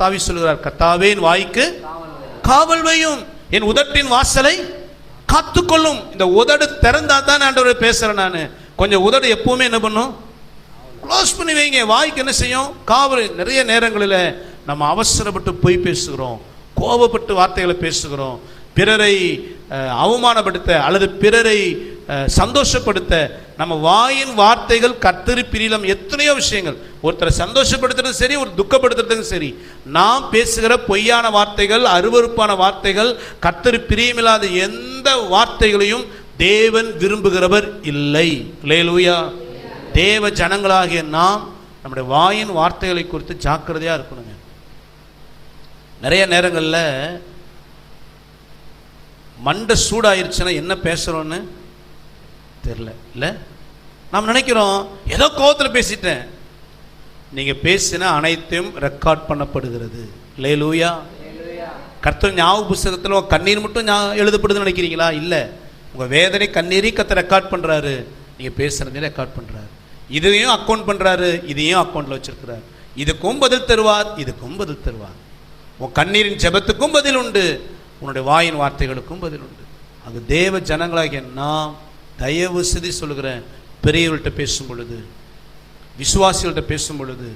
தாவி சொல்கிறார் கத்தாவே என் வாய்க்கு காவல் வையும். என் உதட்டின் வாசலை காத்துக்கொள்ளும். இந்த உதடு திறந்தா தான் ஆண்டவர் பேசுறேன் நான். கொஞ்சம் உதடு எப்பவுமே என்ன பண்ணும்? க்ளோஸ் பண்ணி வைங்க. வாய்க்கு என்ன செய்யும்? காவல். நிறைய நேரங்களில் நம்ம அவசரப்பட்டு போய் பேசுகிறோம். கோபப்பட்டு வார்த்தைகளை பேசுகிறோம். பிறரை அவமானப்படுத்த அல்லது பிறரை சந்தோஷப்படுத்த நம்ம வாயின் வார்த்தைகள் கத்திரி பிரிலம் எத்தனையோ விஷயங்கள். ஒருத்தரை சந்தோஷப்படுத்துறதும் சரி ஒரு துக்கப்படுத்துறதும் சரி. நாம் பேசுகிற பொய்யான வார்த்தைகள் அருவருப்பான வார்த்தைகள் கத்திரி பிரியமில்லாத எந்த வார்த்தைகளையும் தேவன் விரும்புகிறவர் இல்லை. லேலூயா தேவ ஜனங்களாகிய நாம் நம்முடைய வாயின் வார்த்தைகளை குறித்து ஜாக்கிரதையாக இருக்கணுங்க. நிறைய நேரங்களில் மண்டை சூடாயிருச்சுன்னா என்ன பேசுகிறோன்னு தெரில இல்லை? நாம் நினைக்கிறோம் ஏதோ கோபத்தில் பேசிட்டேன். நீங்கள் பேசின அனைத்தையும் ரெக்கார்ட் பண்ணப்படுகிறது. லேலூயா கர்த்தர் ஞாபக புஸ்தகத்தில் உங்க கண்ணீர் மட்டும் எழுதப்படுதுன்னு நினைக்கிறீங்களா? இல்லை. உங்கள் வேதனை கண்ணீரை கத்த ரெக்கார்ட் பண்ணுறாரு நீங்கள் பேசுகிறதையும் ரெக்கார்ட் பண்ணுறாரு இதையும் அக்கௌண்ட் பண்ணுறாரு இதையும் அக்கௌண்ட்டில் வச்சுருக்கிறார். இதுக்கும் பதில் தருவார் இதுக்கும் பதில் தருவார். உன் கண்ணீரின் ஜெபத்துக்கும் பதில் உண்டு. உன்னுடைய வாயின் வார்த்தைகளுக்கும் பதில் உண்டு. அது தேவ ஜனங்களாகிய நாம் தயவு செய்து சொல்கிறேன் பெரியவர்கள்ட்ட பேசும் பொழுது விசுவாசிகள்கிட்ட பேசும் பொழுது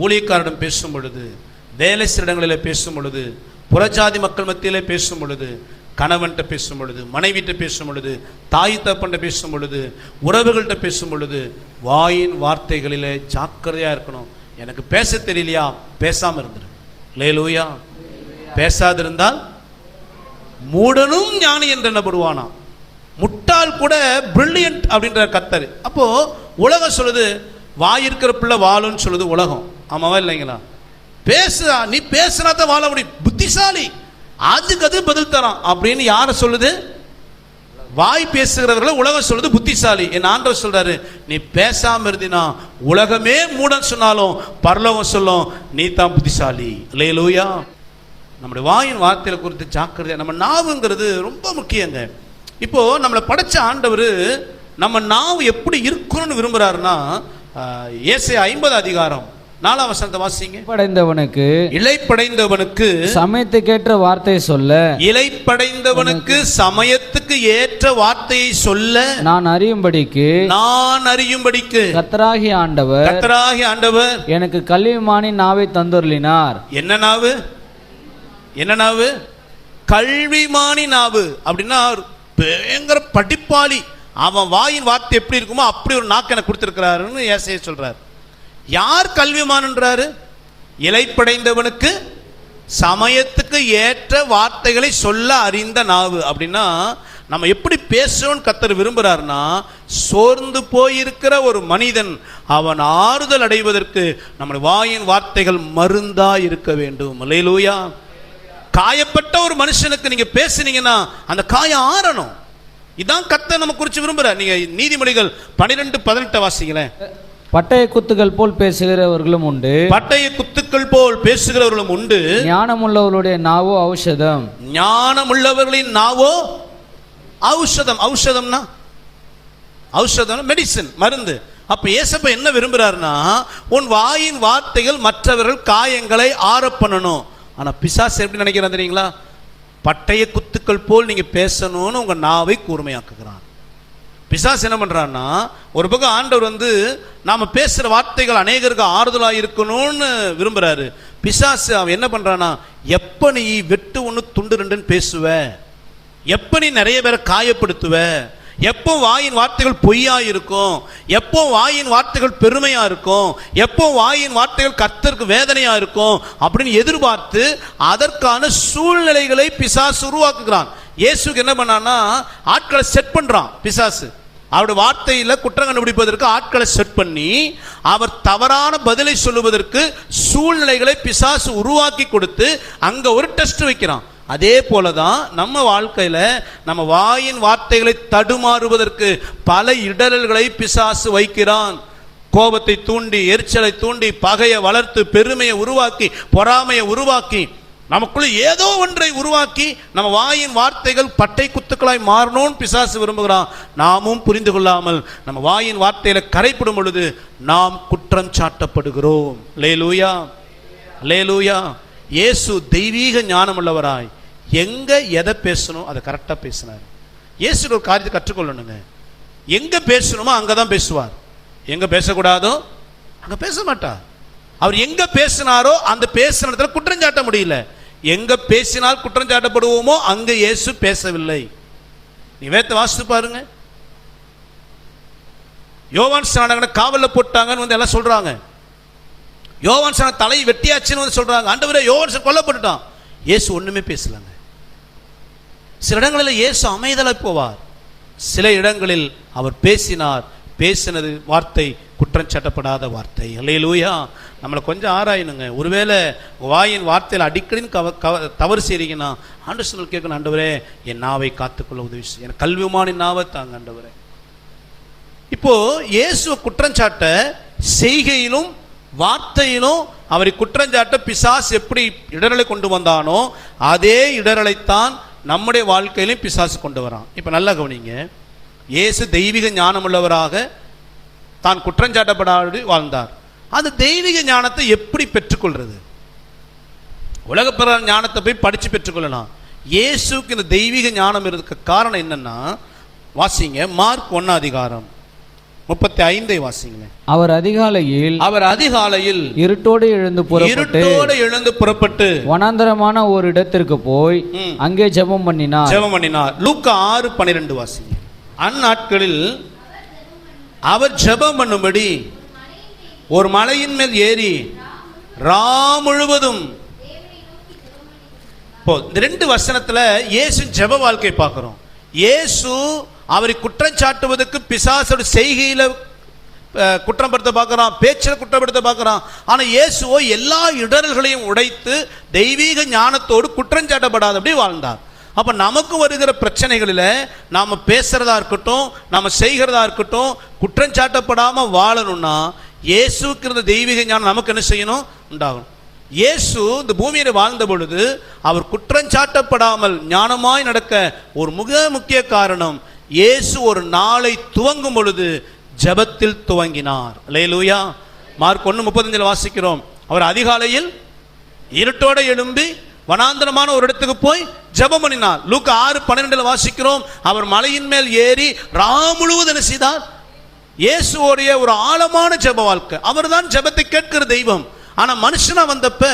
ஊழியக்காரிடம் பேசும் பொழுது வேலை செய்கிற இடங்களில் பேசும் பொழுது புறஜாதி மக்கள் மத்தியிலே பேசும் பொழுது கணவன்கிட்ட பேசும் பொழுது மனைவிட்ட பேசும் பொழுது தாய் தப்பன்ட்ட பேசும் பொழுது உறவுகள்கிட்ட பேசும் பொழுது வாயின் வார்த்தைகளில் ஜாக்கிரதையாக இருக்கணும். எனக்கு பேச தெரியலையா? பேசாமல் இருந்துரு. லேலூயா பேசாதிருந்தால் மூடனும் ஞானி என்று எண்ணப்படுவானாம் முட்டாள் கூட பிரில்லியன்ட் அப்படின்ற கத்தர். அப்போது உலகம் சொல்லுது வாய் இருக்கிற பிள்ளை வாழும்னு சொல்லுது உலகம். ஆமாவா இல்லைங்களா? பேசுறா நீ பேசுனா தான் வாழ முடியும். புத்திசாலி அதுக்கு அது பதில் தரான். அப்படின்னு யாரை சொல்லுது? வாய் பேசுகிறவர்கள உலகம் சொல்லுது புத்திசாலி. என் ஆண்டவர் சொல்றாரு நீ பேசாம இருந்தினா உலகமே மூடன் சொன்னாலும் பரலோகம் சொல்லும் நீ தான் புத்திசாலி. லேலூயா நம்முடைய வாயின் வார்த்தையில குறித்து ஜாக்கிரதை நம்ம நாவுங்கிறது ரொம்ப முக்கியங்க. இப்போ நம்மளை படைச்ச ஆண்டவர் நம்ம நாவு எப்படி இருக்கணும்னு விரும்புறாருன்னா ஏசை ஐம்பது அதிகாரம் நாலாம் வசனத்தை வாசிங்க. படைந்தவனுக்கு இலைப்படைந்தவனுக்கு சமயத்துக்கேற்ற வார்த்தை சொல்ல. இலைப்படைந்தவனுக்கு சமயத்துக்கு ஏற்ற வார்த்தையை சொல்ல. நான் அறியும்படிக்கு நான் அறியும்படிக்கு கத்தராகி ஆண்டவர் கத்தராகி ஆண்டவர் எனக்கு கல்விமானி நாவை தந்துருளினார். என்ன நாவு? என்ன நாவு? கல்விமானி நாவு. அப்படின்னா பயங்கர படிப்பாளி. அவன் வாயின் வார்த்தை எப்படி இருக்குமோ அப்படி ஒரு நாக்கு எனக்கு கொடுத்துருக்கிறாருன்னு ஏசைய சொல்கிறார் யார் கல்விமான்ன்றாரு இலைப்படைந்தவனுக்கு சமயத்துக்கு ஏற்ற வார்த்தைகளை சொல்ல அறிந்த நாவு. அப்படின்னா நம்ம எப்படி பேசணும்னு கத்தர் விரும்புகிறாருன்னா சோர்ந்து போயிருக்கிற ஒரு மனிதன் அவன் ஆறுதல் அடைவதற்கு நம்முடைய வாயின் வார்த்தைகள் மருந்தா இருக்க வேண்டும். இல்லையிலூயா காயப்பட்ட ஒரு மனுஷனுக்கு நீங்க பேசுனீங்கன்னா அந்த காயம் ஆறணும். இதான் கத்த நம்ம குறித்து விரும்புற நீங்க நீதிமொழிகள் பன்னிரெண்டு பதினெட்டு வாசிங்களேன். பட்டய குத்துகள் போல் பேசுகிறவர்களும் உண்டு. பட்டய குத்துக்கள் போல் பேசுகிறவர்களும் உண்டு. ஞானமுள்ளவர்களுடைய நாவோ ஔஷதம்? ஞானமுள்ளவர்களின் நாவோ ஔஷதம். ஔஷதம்னா? ஔஷதம் மெடிசன் மருந்து. அப்ப ஏசப்ப என்ன விரும்புறாருன்னா உன் வாயின் வார்த்தைகள் மற்றவர்கள் காயங்களை ஆறப் பண்ணணும். ஆனால் பிசாசு எப்படி நினைக்கிறான் தெரியுங்களா? பட்டய குத்துக்கள் போல் நீங்கள் பேசணும்னு உங்கள் நாவை கூர்மையாக்குகிறான். பிசாஸ் என்ன பண்ணுறான்னா ஒரு பக்கம் ஆண்டவர் வந்து நாம் பேசுகிற வார்த்தைகள் அநேகருக்கு ஆறுதலாக இருக்கணும்னு விரும்புகிறாரு பிசாசு அவன் என்ன பண்ணுறான்னா எப்போ நீ வெட்டு ஒன்று துண்டு ரெண்டுன்னு பேசுவ? எப்ப நீ நிறைய பேரை காயப்படுத்துவ? எப்போ வாயின் வார்த்தைகள் பொய்யா இருக்கும் எப்போ வாயின் வார்த்தைகள் பெருமையா இருக்கும் எப்போ வாயின் வார்த்தைகள் கர்த்தருக்கு வேதனையா இருக்கும் அப்படின்னு எதிர்பார்த்து அதற்கான சூழ்நிலைகளை பிசாசு உருவாக்குகிறான். இயேசுக்கு என்ன பண்ணான்னா ஆட்களை செட் பண்றான் பிசாசு. அவருடைய வார்த்தையில குற்றம் கண்டுபிடிப்பதற்கு ஆட்களை செட் பண்ணி அவர் தவறான பதிலை சொல்லுவதற்கு சூழ்நிலைகளை பிசாசு உருவாக்கி கொடுத்து அங்க ஒரு டெஸ்ட் வைக்கிறான். அதே போல தான் நம்ம வாழ்க்கையில் நம்ம வாயின் வார்த்தைகளை தடுமாறுவதற்கு பல இடரல்களை பிசாசு வைக்கிறான். கோபத்தை தூண்டி எரிச்சலை தூண்டி பகையை வளர்த்து பெருமையை உருவாக்கி பொறாமையை உருவாக்கி நமக்குள்ள ஏதோ ஒன்றை உருவாக்கி நம்ம வாயின் வார்த்தைகள் பட்டை குத்துக்களாய் மாறணும்னு பிசாசு விரும்புகிறான். நாமும் புரிந்து கொள்ளாமல் நம்ம வாயின் வார்த்தையில கரைப்படும் பொழுது நாம் குற்றம் சாட்டப்படுகிறோம். லேலூயா லேலூயா இயேசு தெய்வீக ஞானம் உள்ளவராய் எங்க எதை பேசணும் அதை கரெக்டாக பேசினார். இயேசு ஒரு காரியத்தை கற்றுக்கொள்ளணுங்க. எங்க பேசணுமோ அங்கதான் பேசுவார். எங்க பேசக்கூடாதோ அங்க பேச மாட்டார். அவர் எங்க பேசினாரோ அந்த பேசின இடத்துல குற்றம் சாட்ட முடியல. எங்க பேசினால் குற்றம் சாட்டப்படுவோமோ அங்க இயேசு பேசவில்லை. நீ வேத்த வாசித்து பாருங்க. யோவான் ஸ்நானகனை காவலில் போட்டாங்கன்னு வந்து எல்லாம் சொல்றாங்க. யோவான் தலை வெட்டியாச்சுன்னு வந்து சொல்றாங்க. ஆண்டவரே யோவான் கொல்லப்பட்டுட்டான். இயேசு ஒண்ணுமே பேசலங்க. சில இடங்களில் இயேசு அமைதலாய் போவார். சில இடங்களில் அவர் பேசினார். பேசினது வார்த்தை குற்றம் சாட்டப்படாத வார்த்தை. அல்லேலூயா. நம்மளை கொஞ்சம் ஆராயணுங்க. ஒருவேளை வாயின் வார்த்தையில் அடிக்கடின்னு கவ கவ தவறு செய்கிறீங்கன்னா ஆண்டு சொன்னல் கேட்கணும் ஆண்டவரே என் நாவை காத்துக்கொள்ள உதவி செய்ய எனக்கு கல்விமானின் நாவை தாங்க ஆண்டவரே. இப்போ இயேசுவை குற்றஞ்சாட்ட செய்கையிலும் வார்த்தையிலும் அவரை குற்றஞ்சாட்ட பிசாசு எப்படி இடரலை கொண்டு வந்தானோ அதே இடரலைத்தான் நம்முடைய வாழ்க்கையிலும் பிசாசு கொண்டு வரான். இப்போ நல்லா கவனிங்க. இயேசு தெய்வீக ஞானமுள்ளவராக தான் குற்றஞ்சாட்டப்படாது வாழ்ந்தார். அந்த தெய்வீக ஞானத்தை எப்படி பெற்றுக்கொள்றது? உலகப்பிர ஞானத்தை போய் படித்து பெற்றுக்கொள்ளலாம். இயேசுக்கு இந்த தெய்வீக ஞானம் இருக்க காரணம் என்னன்னா வாசிங்க மார்க் ஒன்னா அதிகாரம். முப்பத்தி ஐந்தை வாசிங்களேன் அவர் அதிகாலையில் அவர் அதிகாலையில் இருட்டோடு எழுந்து புறப்பட்டு இருட்டோடு எழுந்து புறப்பட்டு வனாந்தரமான ஒரு இடத்திற்கு போய். அங்கே ஜெபம் பண்ணினார். ஜெபம் பண்ணினார். லூக்கா ஆறு பன்னிரெண்டு வாசிங்க அந்நாட்களில் அவர் ஜெபம் பண்ணும்படி ஒரு மலையின் மேல் ஏறி ரா முழுவதும் இப்போ இந்த ரெண்டு வசனத்துல இயேசு ஜெப வாழ்க்கை பார்க்கிறோம். இயேசு அவரை குற்றம் சாட்டுவதற்கு பிசாசோட செய்கையில் அஹ், குற்றப்படுத்த பார்க்குறான் பேச்சில் குற்றப்படுத்த பார்க்குறான். ஆனால் இயேசுவோ எல்லா இடர்களையும் உடைத்து தெய்வீக ஞானத்தோடு குற்றம் சாட்டப்படாதபடி வாழ்ந்தார். அப்போ நமக்கு வருகிற பிரச்சனைகளில் நாம் பேசுகிறதா இருக்கட்டும் நாம் செய்கிறதா இருக்கட்டும் குற்றஞ்சாட்டப்படாமல் வாழணும்னா இயேசுக்கு இருந்த தெய்வீக ஞானம் நமக்கு என்ன செய்யணும்? உண்டாகணும். இயேசு இந்த பூமியில் வாழ்ந்த பொழுது அவர் குற்றஞ்சாட்டப்படாமல் ஞானமாய் நடக்க ஒரு மிக முக்கிய காரணம் இயேசு ஒரு நாளை துவங்கும் பொழுது ஜெபத்தில் துவங்கினார். லேலூயா மார்க் ஒன்று முப்பத்தஞ்சில் வாசிக்கிறோம். அவர் அதிகாலையில் இருட்டோட எழும்பி வனாந்தரமான ஒரு இடத்துக்கு போய் ஜெபம் பண்ணினார். லூக்கா ஆறு பன்னிரெண்டுல வாசிக்கிறோம். அவர் மலையின் மேல் ஏறி ரா முழுவதும் என்ன செய்தார்? இயேசுவோடைய ஒரு ஆழமான ஜெப வாழ்க்கை. அவர்தான் ஜெபத்தை கேட்கிற தெய்வம். ஆனால் மனுஷனாக வந்தப்ப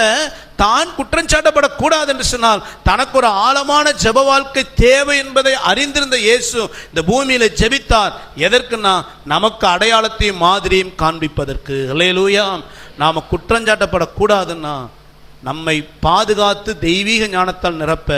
தான் குற்றஞ்சாட்டப்படக்கூடாது என்று சொன்னால் தனக்கு ஒரு ஆழமான ஜெப வாழ்க்கை தேவை என்பதை அறிந்திருந்த இயேசு இந்த பூமியில ஜெபித்தார். எதற்குன்னா நமக்கு அடையாளத்தையும் மாதிரியும் காண்பிப்பதற்கு. இல்லையிலூயா நாம் குற்றஞ்சாட்டப்படக்கூடாதுன்னா நம்மை பாதுகாத்து தெய்வீக ஞானத்தால் நிரப்ப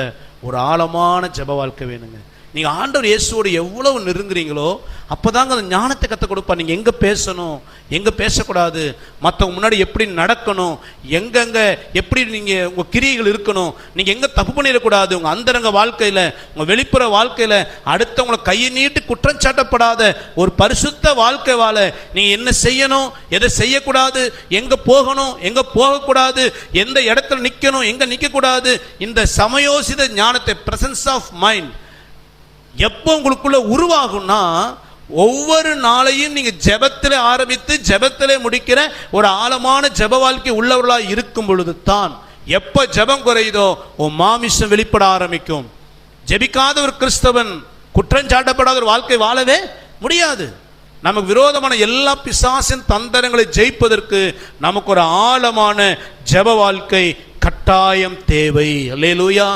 ஒரு ஆழமான ஜெப வாழ்க்கை வேணுங்க. நீங்க ஆண்டவர் இயேசுவோடு எவ்வளவு நெருங்குறீங்களோ அப்பதாங்க அந்த ஞானத்தை கற்றுக் கொடுப்பா நீங்க எங்க பேசணும்? எங்க பேசக்கூடாது? மற்றவங்க முன்னாடி எப்படி நடக்கணும்? எங்கெங்க எப்படி நீங்க உங்க கிரியைகள் இருக்கணும்? நீங்க எங்க தப்பு பண்ணிடக்கூடாது? உங்க அந்தரங்க வாழ்க்கையில உங்க வெளிப்புற வாழ்க்கையில அடுத்தவங்களை கையை நீட்டு குற்றம் சாட்டப்படாத ஒரு பரிசுத்த வாழ்க்கை வாழ நீங்க என்ன செய்யணும்? எதை செய்யக்கூடாது? எங்க போகணும்? எங்க போகக்கூடாது? எந்த இடத்துல நிக்கணும்? எங்க நிக்க கூடாது இந்த சமயோசித ஞானத்தை பிரசன்ஸ் ஆஃப் மைண்ட் எப்போ உங்களுக்குள்ள உருவாகும்னா ஒவ்வொரு நாளையும் நீங்க ஜெபத்திலே ஆரம்பித்து ஜெபத்திலே முடிக்கிற ஒரு ஆழமான ஜெப வாழ்க்கை உள்ளவர்களா இருக்கும் பொழுது தான் எப்ப ஜெபம் குறையுதோ உன் மாமிசம் வெளிப்பட ஆரம்பிக்கும். ஜெபிக்காத ஒரு கிறிஸ்தவன் குற்றஞ்சாட்டப்படாத ஒரு வாழ்க்கை வாழவே முடியாது. நமக்கு விரோதமான எல்லா பிசாசின் தந்திரங்களை ஜெயிப்பதற்கு நமக்கு ஒரு ஆழமான ஜெப வாழ்க்கை கட்டாயம் தேவை. அல்லேலூயா.